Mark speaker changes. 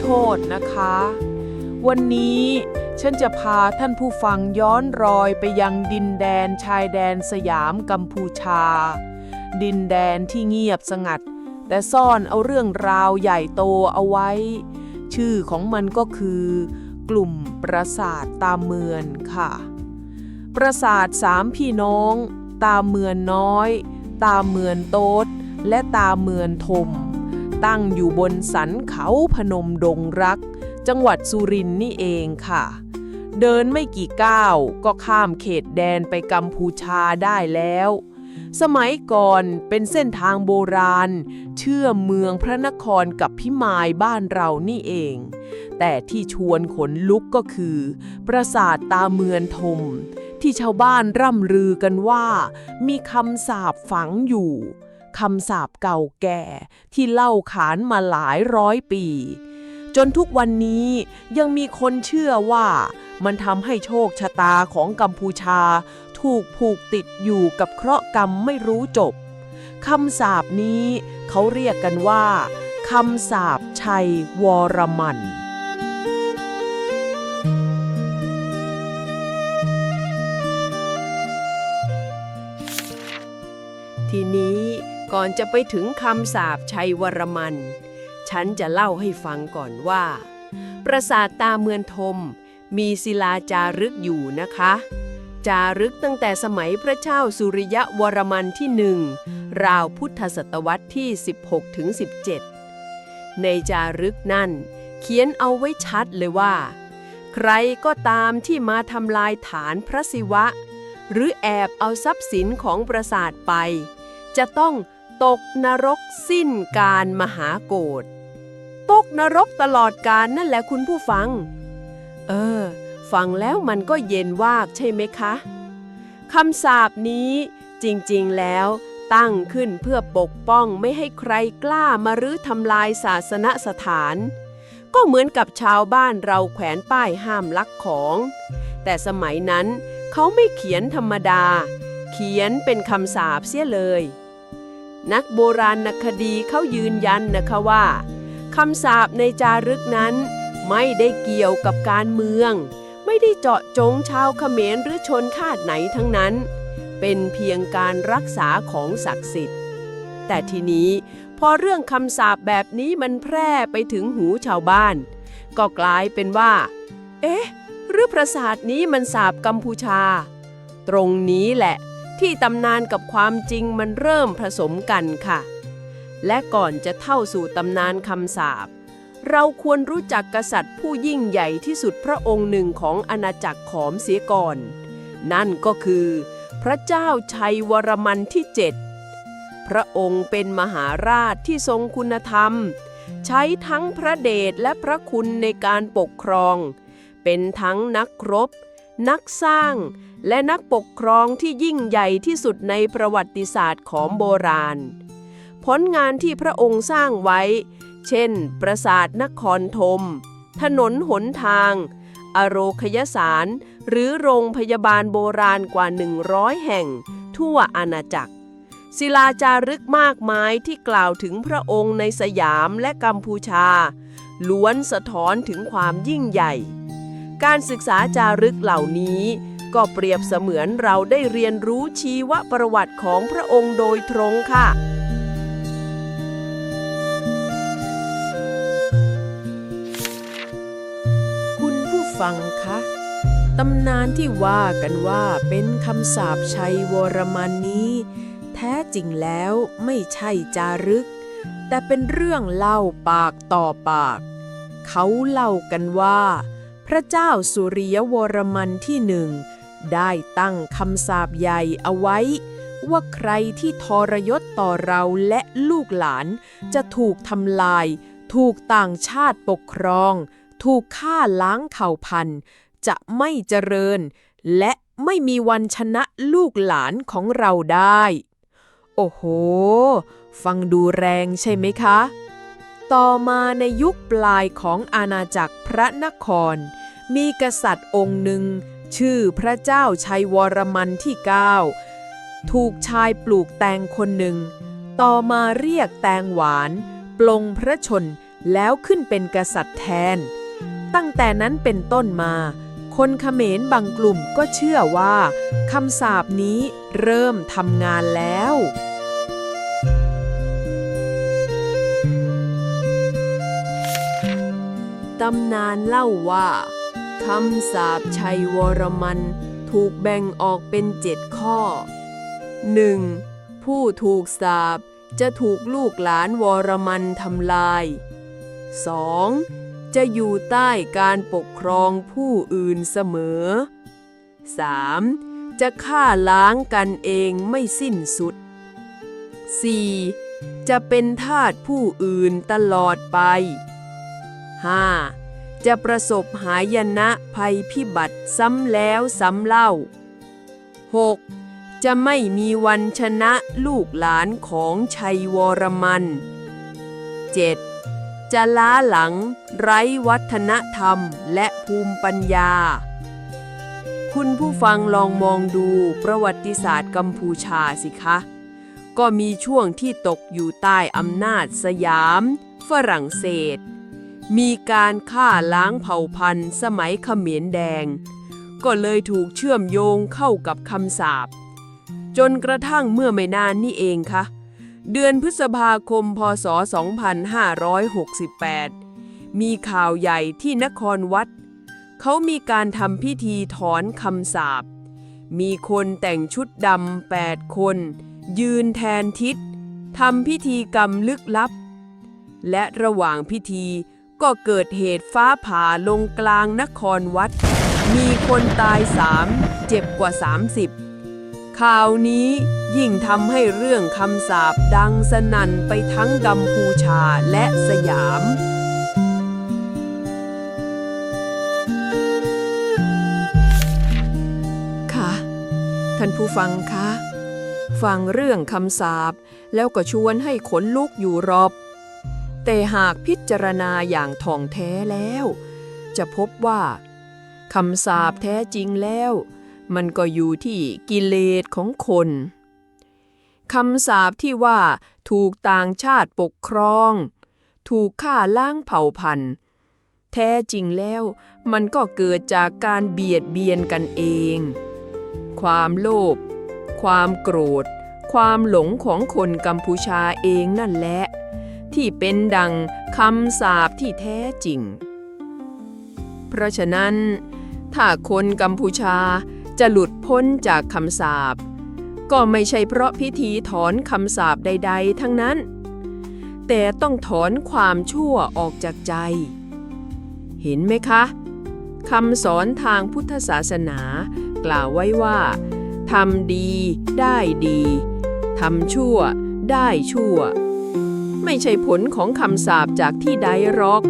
Speaker 1: โทษนะคะ วันนี้ฉันจะพาท่านผู้ฟังย้อนรอยไปยังดินแดนชายแดนสยามกัมพูชา ดินแดนที่เงียบสงัด แต่ซ่อนเอาเรื่องราวใหญ่โตเอาไว้ ชื่อของมันก็คือกลุ่มปราสาทตาเมือนค่ะ ปราสาทสามพี่น้อง ตาเมือนน้อย ตาเมือนโต๊ดและตาเมือนทม ตั้งอยู่บนสันเขาพนมดงรัก จังหวัดสุรินทร์นี่เองค่ะ เดินไม่กี่ก้าวก็ข้ามเขตแดนไปกัมพูชาได้แล้ว สมัยก่อนเป็นเส้นทางโบราณ เชื่อมเมืองพระนครกับพิมายบ้านเรานี่เอง แต่ที่ชวนขนลุกก็คือ ปราสาทตาเมือนทม ที่ชาวบ้านร่ำลือกันว่า มีคำสาปฝังอยู่ คำสาปเก่าแก่ที่เล่าขานมาหลายร้อยปี จนทุกวันนี้ยังมีคนเชื่อว่ามันทำให้โชคชะตาของกัมพูชา ถูกผูกติดอยู่กับเคราะห์กรรมไม่รู้จบคำสาปนี้เขาเรียกกันว่าคำสาปชัยวรมัน ก่อนจะไปถึงคำสาปชัยวรมัน ฉันจะเล่าให้ฟังก่อนว่า ปราสาทตาเมือนทม มีศิลาจารึกอยู่นะคะ จารึกตั้งแต่สมัยพระเจ้าสุริยะวรมันที่หนึ่งราวพุทธศตวรรษที่ 16ถึง17ในจารึกนั่น เขียนเอาไว้ชัดเลยว่า ใครก็ตามที่มาทำลายฐานพระศิวะ หรือแอบเอาทรัพย์สินของปราสาทไป จะต้อง ตกนรกสิ้นการมหาโกรธตกนรกตลอดกาลนั่นแหละคุณผู้ฟัง เออ ฟังแล้วมันก็เย็นวาบใช่ไหมคะคำสาปนี้จริงๆแล้วตั้งขึ้นเพื่อปกป้องไม่ให้ใครกล้ามารื้อทำลายศาสนสถาน ก็เหมือนกับชาวบ้านเราแขวนป้ายห้ามลักของ แต่สมัยนั้นเขาไม่เขียนธรรมดา เขียนเป็นคำสาปเสียเลย นักโบราณคดีเขายืนยันนะคะว่าคำสาปในจารึกนั้น ไม่ได้เกี่ยวกับการเมือง ไม่ได้เจาะจงชาวเขมรหรือชนชาติไหนทั้งนั้น เป็นเพียงการรักษาของศักดิ์สิทธิ์ แต่ทีนี้พอเรื่องคำสาปแบบนี้มันแพร่ไปถึงหูชาวบ้าน ก็กลายเป็นว่า เอ๊ะ หรือปราสาทนี้มันสาบกัมพูชา ตรงนี้แหละ ที่ตำนานกับความจริงมันเริ่มผสมกันค่ะ และก่อนจะเท่าสู่ตำนานคำสาปเราควรรู้จักกษัตริย์ผู้ยิ่งใหญ่ที่สุดพระองค์หนึ่งของอาณาจักรขอมเสียก่อน นั่นก็คือ พระเจ้าชัยวรมันที่เจ็ดพระองค์เป็นมหาราชที่ทรงคุณธรรม ใช้ทั้งพระเดชและพระคุณในการปกครอง เป็นทั้งนักรบ นักสร้าง และนักปกครองที่ยิ่งใหญ่ที่สุดในประวัติศาสตร์ของโบราณ ผลงานที่พระองค์สร้างไว้ เช่น ปราสาทนครธม ถนนหนทาง อโรคยสาร หรือโรงพยาบาลโบราณกว่า 100 แห่ง ทั่วอาณาจักร ศิลาจารึกมากมายที่กล่าวถึงพระองค์ในสยามและกัมพูชา ล้วนสะท้อนถึงความยิ่งใหญ่ การศึกษาจารึกเหล่านี้ ก็เปรียบเสมือนเราได้เรียนรู้ชีวประวัติของพระองค์โดยตรงค่ะ คุณผู้ฟังคะตำนานที่ว่ากันว่าเป็นคำสาปชัยวรมันนี้ แท้จริงแล้วไม่ใช่จารึก แต่เป็นเรื่องเล่าปากต่อปาก เขาเล่ากันว่า พระเจ้าสุริยวรมันที่หนึ่ง ได้ตั้งคำสาปใหญ่เอาไว้ ว่าใครที่ทรยศต่อเราและลูกหลาน จะถูกทำลาย ถูกต่างชาติปกครอง ถูกฆ่าล้างเผ่าพันธุ์ จะไม่เจริญ และไม่มีวันชนะลูกหลานของเราได้ โอ้โห ฟังดูแรงใช่ไหมคะ ต่อมาในยุคปลายของอาณาจักรพระนคร มีกษัตริย์องค์หนึ่ง ชื่อพระเจ้าชัยวรมันที่ 9 ถูกชายปลูกแตงคนหนึ่ง ต่อมาเรียกแตงหวาน ปลงพระชน
Speaker 2: แล้วขึ้นเป็นกษัตริย์แทน ตั้งแต่นั้นเป็นต้นมา คนเขมรบางกลุ่มก็เชื่อว่าคำสาปนี้เริ่มทำงานแล้ว
Speaker 1: ตำนานเล่าว่า คำสาปชัยวรมัน ถูกแบ่งออกเป็นเจ็ดข้อ 1. ผู้ถูกสาปจะถูกลูกหลานวรมันทำลาย 2. จะอยู่ใต้การปกครองผู้อื่นเสมอ 3. จะฆ่าล้างกันเองไม่สิ้นสุด 4. จะเป็นทาสผู้อื่นตลอดไป 5. จะประสบหายนะภัยพิบัติซ้ำแล้วซ้ำเล่า 6. จะไม่มีวันชนะลูกหลานของชัยวรมัน 7. จะล้าหลังไร้วัฒนธรรมและภูมิปัญญา คุณผู้ฟังลองมองดูประวัติศาสตร์กัมพูชาสิคะ ก็มีช่วงที่ตกอยู่ใต้อำนาจสยาม ฝรั่งเศส มีการฆ่าล้างเผ่าพันธุ์สมัยเขมรแดง ก็เลยถูกเชื่อมโยงเข้ากับคำสาปจนกระทั่งเมื่อไม่นานนี่เองค่ะ เดือนพฤษภาคม พศ 2568 มีข่าวใหญ่ที่นครวัด เขามีการทำพิธีถอนคำสาปมีคนแต่งชุดดำแปดคน ยืนแทนทิศทำพิธีกรรมลึกลับ และระหว่างพิธี ก็เกิดเหตุฟ้าผ่าลงกลางนครวัด มีคนตายสามเจ็บกว่า 30 ข่าวนี้ยิ่งทำให้เรื่องคำสาปดังสนั่นไปทั้งกัมพูชาและสยามค่ะท่านผู้ฟังคะฟังเรื่องคำสาปแล้วก็ชวนให้ขนลุกอยู่รอบ แต่หากพิจารณาอย่างท่องแท้แล้ว จะพบว่าคำสาปแท้จริงแล้ว มันก็อยู่ที่กิเลสของคนคำสาปที่ว่าถูกต่างชาติปกครอง ถูกฆ่าล้างเผ่าพันธุ์ แท้จริงแล้วมันก็เกิดจากการเบียดเบียนกันเอง ความโลภความโกรธ ความหลงของคนกัมพูชาเองนั่นแหละ ที่เป็นดังคำสาปที่แท้จริง เพราะฉะนั้น ถ้าคนกัมพูชาจะหลุดพ้นจากคำสาปก็ไม่ใช่เพราะพิธีถอนคำสาปใด ๆ ทั้งนั้น แต่ต้องถอนความชั่วออกจากใจ เห็นไหมคะคำสอนทางพุทธศาสนา กล่าวไว้ว่าทำดีได้ดีทำชั่วได้ชั่ว ไม่ใช่ผลของคำสาปจากที่ใดหรอก